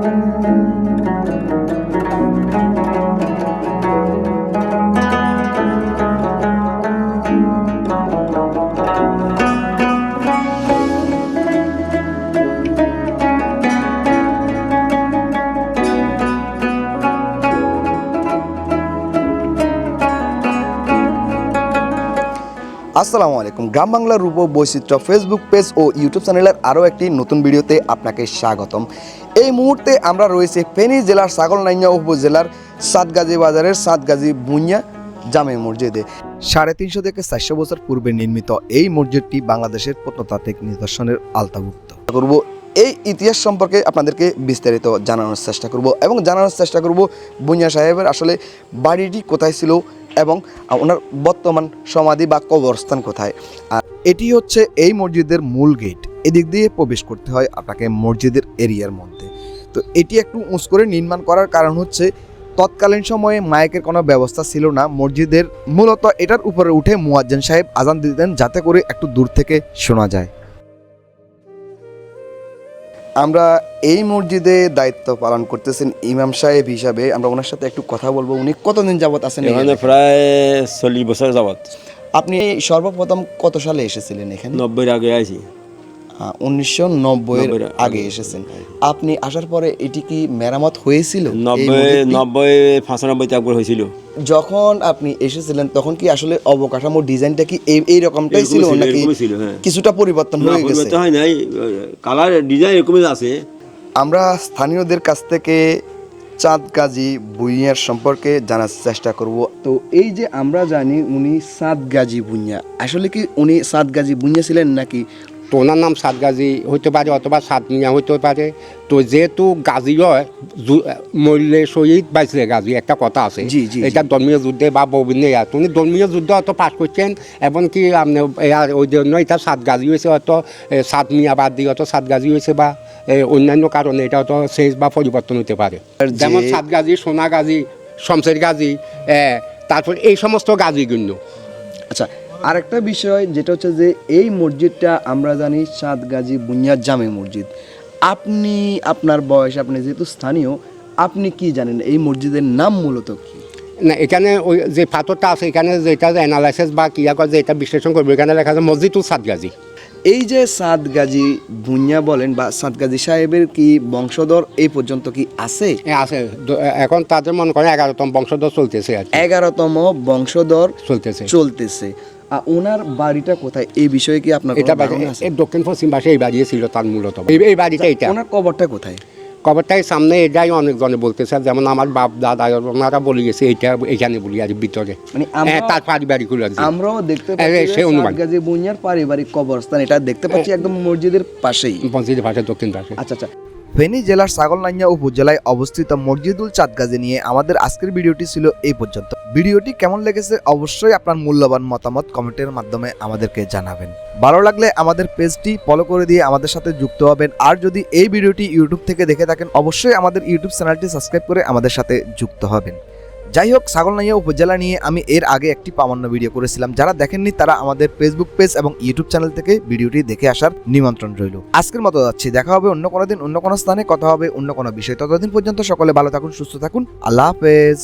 Thank you. আসসালামু আলাইকুম। গ্রাম বাংলার রূপ বৈচিত্র্য ফেসবুক পেজ ও ইউটিউব চ্যানেলের আরও একটি নতুন ভিডিওতে আপনাকে স্বাগতম। এই মুহূর্তে আমরা রয়েছে ফেনী জেলার ছাগলনাইয়া উপজেলার সাতগাজী বাজারের সাতগাজী বুনিয়া জামে মসজিদে। সাড়ে তিনশো থেকে চারশো বছর পূর্বে নির্মিত এই মসজিদটি বাংলাদেশের প্রত্নতাত্ত্বিক নিদর্শনের আলতাভুক্ত করব এই ইতিহাস সম্পর্কে আপনাদেরকে বিস্তারিত জানানোর চেষ্টা করব এবং জানানোর চেষ্টা করব বুনিয়া সাহেবের আসলে বাড়িটি কোথায় ছিল এবং ওনার বর্তমান সমাধি বা কবরস্থান কোথায়? আর এটি হচ্ছে এই মসজিদের মূল গেট। এদিক দিয়ে প্রবেশ করতে হয় আপনাকে মসজিদের এরিয়ার মধ্যে। তো এটি একটু উঁচ করে নির্মাণ করার কারণ হচ্ছে, তৎকালীন সময়ে মাইকের কোনো ব্যবস্থা ছিল না। মসজিদের মূলত এটার উপরে উঠে মুয়াজ্জেন সাহেব আজান দিতেন যাতে করে একটু দূর থেকে শোনা যায়। আমরা এই মসজিদে দায়িত্ব পালন করতেছেন ইমাম সাহেব হিসাবে। আমরা ওনার সাথে একটু কথা বলব। উনি কতদিন যাবত আছেন এখানে? প্রায় চল্লিশ বছর যাবত আপনি সর্বপ্রথম কত সালে এসেছিলেন এখানে? নব্বই আগে আইছি। উনিশশো নব্বইয়ের আগে এসেছেন। আপনি আসার পরে এটি কি মেরামত হয়েছিল নব্বই নব্বই পঁচানব্বইতে একবার হয়েছিল। যখন আপনি এসেছিলেন তখন কি আসলে অবকাঠামো ডিজাইনটা কি এই রকমটাই ছিল নাকি হ্যাঁ। কিছুটা পরিবর্তন হয়ে গেছে? হয় নাই। কালার ডিজাইন এরকমই আছে। আমরা স্থানীয়দের কাছ থেকে চাঁদ গাজী ভুইয়ার সম্পর্কে জানার চেষ্টা করব। তো এই যে আমরা জানি উনি সাদ গাজী ভুইয়া আসলে কি উনি সাদ গাজী ভুইয়া ছিলেন নাকি তো ওনার নাম সাত গাজী হইতে পারে অথবা সাত মিয়া হইতে পারে। তো যেহেতু গাজী হয় মরলে শহীদ বাইছে গাজী একটা কথা আছে। এটা ধর্মীয় যুদ্ধে বা বিভিন্ন ইয়াত উনি ধর্মীয় যুদ্ধ অত পাশ করছেন এবং কি আপনি ওই জন্য এটা সাত গাজী হয়েছে এ, সাত মিয়া বাদ দিয়ে হয়তো সাত গাজী হয়েছে বা অন্যান্য কারণে এটা হয়তো শেষ বা পরিবর্তন হতে পারে। যেমন সাত গাজী সোনা গাজী শমশের গাজী তারপর এই সমস্ত গাজী আচ্ছা আরেকটা বিষয় যেটা হচ্ছে যে এই মসজিদটা আমরা জানি সাতগাজী বুনিয়াদ জামে মসজিদ। আপনি, আপনার বয়স, আপনি যেহেতু স্থানীয়, আপনি কি জানেন এই মসজিদের নাম মূলত কি? না, এখানে ওই যে পাথরটা আছে, এখানে যেটা অ্যানালাইসিস বা ক্রিয়া করে যে এটা বিশ্লেষণ করবে, এখানে লেখা আছে মসজিদুল সাদগাজী এই যে সাদ গাজী ভুঁইয়া বলেন বা সাদ গাজী সাহেবের কি বংশধর এই পর্যন্ত কি আছে? আছে। এখন তাদের মনে করেন এগারোতম বংশধর চলতেছে এগারোতম বংশধর চলতেছে। চলতেছে। আর ওনার বাড়িটা কোথায়? এই বিষয়ে কি আপনার এটা দক্ষিণ পশ্চিম পাশে এই বাড়ি ছিল তার মূলত। এই- এই বাড়িটা এটা। ওনার কবরটা কোথায়? কবরটাই সামনে এটাই অনেকজনে বলতেছে যেমন আমার বাপ দাদা ওনারা বলে গেছে এটা এখানে বলি আর ভিতরে। মানে হ্যাঁ, তার পারিবারিক হলো আমরাও দেখতে পাচ্ছি সে অনুমান। গাজী বুনিয়ার পারিবারিক কবরস্থান এটা দেখতে পাচ্ছি একদম মসজিদের পাশেই। মসজিদের পাশে দক্ষিণ পাশে। আচ্ছা আচ্ছা। ফেনী জেলার ছাগলনাইয়া উপজেলায় অবস্থিত মসজিদুল চাঁদগাজী নিয়ে আমাদের আজকের ভিডিওটি ছিল এই পর্যন্ত। ভিডিওটি কেমন লেগেছে অবশ্যই আপনার মূল্যবান মতামত কমেন্টের মাধ্যমে আমাদেরকে জানাবেন। ভালো লাগলে আমাদের পেজটি ফলো করে দিয়ে আমাদের সাথে যুক্ত হবেন। আর যদি এই ভিডিওটি ইউটিউব থেকে দেখে থাকেন, অবশ্যই আমাদের ইউটিউব চ্যানেলটি সাবস্ক্রাইব করে আমাদের সাথে যুক্ত হবেন। যাই হোক, ছাগলনাইয়া উপজেলা নিয়ে আমি এর আগে একটি প্রামাণ্য ভিডিও করেছিলাম। যারা দেখেননি, তারা আমাদের ফেসবুক পেজ এবং ইউটিউব চ্যানেল থেকে ভিডিওটি দেখে আসার নিমন্ত্রণ রইল। আজকের মতো যাচ্ছি। দেখা হবে অন্য কোনো দিন, অন্য কোনো স্থানে, কথা হবে অন্য কোনো বিষয়। ততদিন পর্যন্ত সকলে ভালো থাকুন, সুস্থ থাকুন। আল্লাহ হাফেজ।